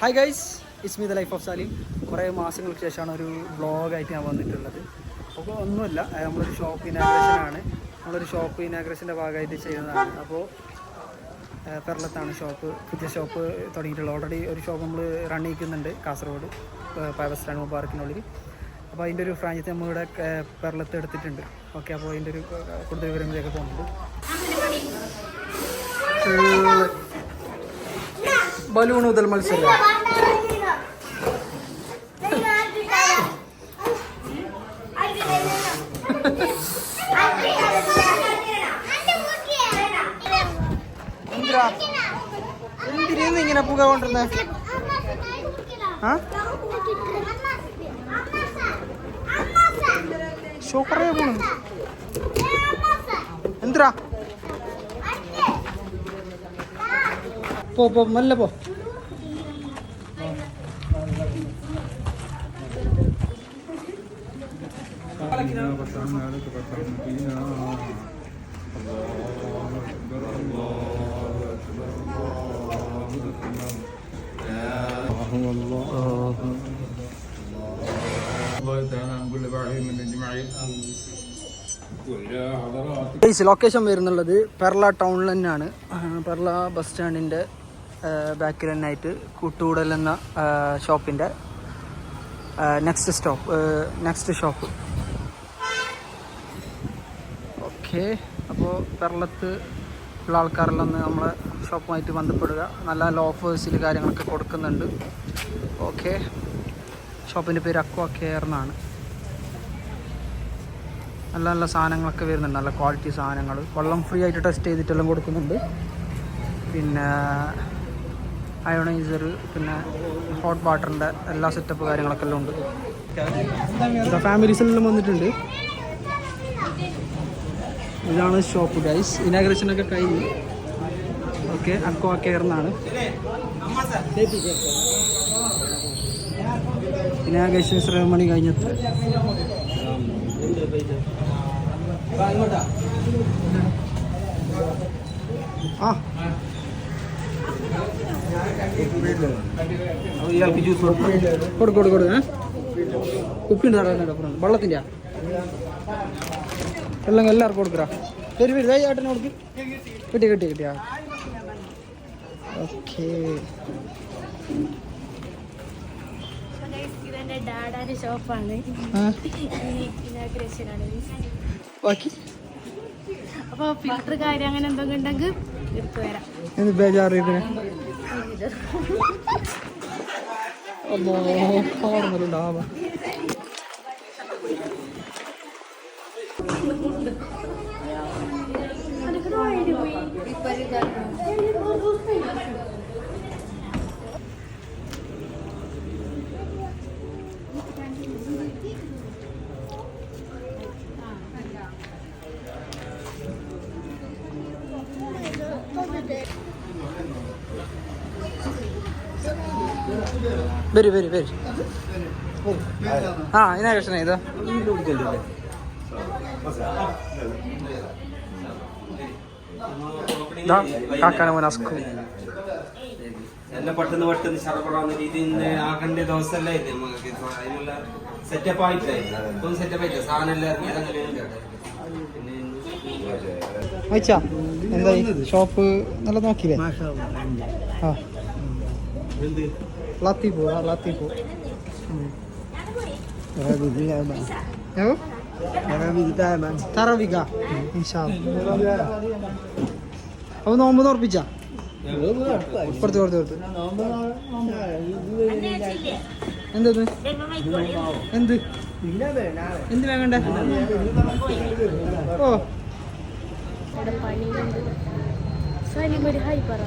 Hi guys is me the life of Salim കുറേ മാസങ്ങൾക്ക് ശേഷമാണ് ഒരു ബ്ലോഗായിട്ട് ഞാൻ വന്നിട്ടുള്ളത്. അപ്പോൾ ഒന്നുമില്ല നമ്മളൊരു ഷോപ്പ് ഇനാഗ്രേഷനാണ് നമ്മളൊരു ഷോപ്പ് ഇനാഗ്രേഷന്റെ ഭാഗമായിട്ട് ചെയ്യുന്നതാണ്. അപ്പോൾ പെർലത്താണ് ഷോപ്പ് പുതിയ ഷോപ്പ് തുടങ്ങിയിട്ടുള്ളത്. ഓൾറെഡി ഒരു ഷോപ്പ് നമ്മൾ റൺ ചെയ്യിക്കുന്നുണ്ട് കാസർഗോഡ് പൈവ സ്റ്റാൻഡ് മുബാറക്കിനുള്ളിൽ. അപ്പോൾ അതിന്റെ ഒരു ഫ്രാഞ്ചൈസി നമ്മളിവിടെ പെർളത്ത് പെർലത്ത് എടുത്തിട്ടുണ്ട്. ഓക്കെ അപ്പോൾ അതിന്റെ ഒരു കൂടുതൽ വിവരങ്ങളിലേക്ക് പോകുന്നുണ്ട്. ബലൂൺ മുതൽ മത്സരം. എന്തിനാ ഇങ്ങനെ പുക കൊണ്ടിരുന്നേ ആ? ഷോ കുറേ പോണു. എന്തിരാ പോ പോ മെല്ലെ പോ. ലൊക്കേഷൻ വരുന്നുള്ളത് പെർള ടൗണിൽ തന്നെയാണ്. പെർള ബസ് സ്റ്റാൻഡിന്റെ ബാക്കിൽ തന്നെ ആയിട്ട് കൂട്ടുകൂടൽ എന്ന ഷോപ്പിന്റെ next stop next shop okay. അപ്പോൾ പെർളത്ത് ഉള്ള ആൾക്കാരെല്ലാം ഒന്ന് നമ്മളെ ഷോപ്പുമായിട്ട് ബന്ധപ്പെടുക. നല്ല നല്ല ഓഫേഴ്സിൽ കാര്യങ്ങളൊക്കെ കൊടുക്കുന്നുണ്ട്. ഓക്കെ. ഷോപ്പിന്റെ പേര് അക്വ കെയർ എന്നാണ്. നല്ല നല്ല സാധനങ്ങളൊക്കെ വരുന്നുണ്ട്. നല്ല ക്വാളിറ്റി സാധനങ്ങൾ വെള്ളം ഫ്രീ ആയിട്ട് ടെസ്റ്റ് ചെയ്തിട്ടെല്ലാം കൊടുക്കുന്നുണ്ട്. പിന്നെ അയോണൈസർ പിന്നെ ഹോട്ട് വാട്ടറിന്റെ എല്ലാ സെറ്റപ്പ് കാര്യങ്ങളൊക്കെ എല്ലാം ഉണ്ട്. ഫാമിലീസിലെല്ലാം വന്നിട്ടുണ്ട്? ഇതാണ് ഷോപ്പ് ഗൈസ് ഇനാഗ്രേഷനൊക്കെ കഴിഞ്ഞു. ഓക്കെ അക്വാ കെയർ എന്നാണ് ഇനാഗ്രേഷൻ ശ്രമണി കഴിഞ്ഞത്ര ആ. ഇയാൾക്ക് ഉപ്പിണ്ട് വെള്ളത്തിന്റെ വെള്ളം എല്ലാവർക്കും കൊടുക്കറാ വരും വരും ദാ ഏട്ടനെ കൊടുക്ക്. കിട്ടി കിട്ടി കിട്ടിയാ ഓക്കെ. ഡാഡാന്റെ ഷോപ്പാണ് ബാക്കി? അപ്പൊ ഫിൽറ്റർ കാര്യം അങ്ങനെ എന്തെങ്കിലും ഉണ്ടെങ്കിൽ എടുത്തു വരാം. എന്ത് ബേജാറ് ഇതിന് അമ്മോ വരും വരും വരും. ആ ഇതിനാ കൃഷ്ണ ഇതാ. കാക്കാന മോനാസ്കു എല്ലാം പെട്ടെന്ന് പെട്ടെന്ന് ശരപ്പെടാവുന്ന രീതിയിൽ ആക്കേണ്ട ദിവസമല്ല ഇത് നമുക്ക് അതിനുള്ള സെറ്റപ്പ് ആയിട്ടില്ല? ഇപ്പം സെറ്റപ്പ് ആയിട്ടില്ല? സാധനം എല്ലാം എന്തായി? ഷോപ്പ് നല്ല നോക്കിയില്ലേ? ആ. ലത്തിപ്പൂ ആ ലത്തിപ്പോ. തറവിക. അപ്പൊ നോമ്പ് തോർപ്പിച്ച പുറത്ത് പുറത്ത് പുറത്ത് എന്തത് എന്ത് എന്ത്? വേങ്ങണ്ടേ ഓ. ഒരു ഹൈ പറ.